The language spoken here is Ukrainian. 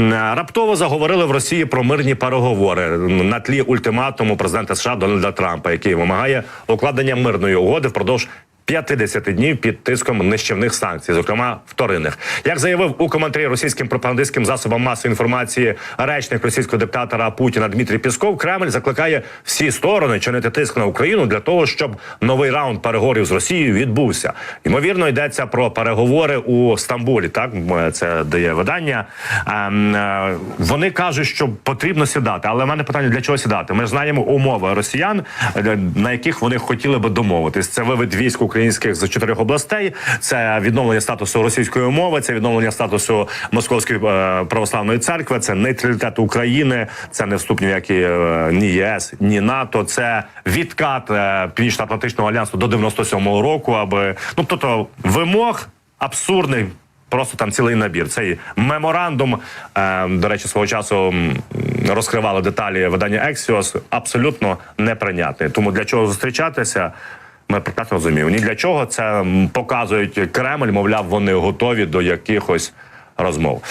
М, Раптово заговорили в Росії про мирні переговори. На тлі ультиматуму президента США Дональда Трампа, який вимагає укладення мирної угоди впродовж 50 днів під тиском нищівних санкцій, зокрема вторинних, як заявив у коментарі російським пропагандистським засобам масової інформації речник російського диктатора Путіна Дмитрій Пісков, Кремль закликає всі сторони чинити тиск на Україну для того, щоб новий раунд переговорів з Росією відбувся. Ймовірно, йдеться про переговори у Стамбулі. Так це дає видання. Ем, е, Вони кажуть, що потрібно сідати. Але в мене питання для чого сідати? Ми ж знаємо умови росіян, е, на яких вони хотіли би домовитись. Це вивід військ українських з чотирьох областей, це відновлення статусу російської мови, це відновлення статусу Московської е, православної церкви, це нейтралітет України, це не вступ ніякі е, ні ЄС, ні НАТО. Це відкат е, Північно-Атлантичного альянсу до 97-го року, аби ну тобто вимог абсурдних. Просто там цілий набір. Цей меморандум, е, до речі, свого часу розкривали деталі видання Ексіос, абсолютно неприйнятний. Тому для чого зустрічатися, ми прекрасно розуміємо. Ні для чого це показують Кремль, мовляв, вони готові до якихось розмов.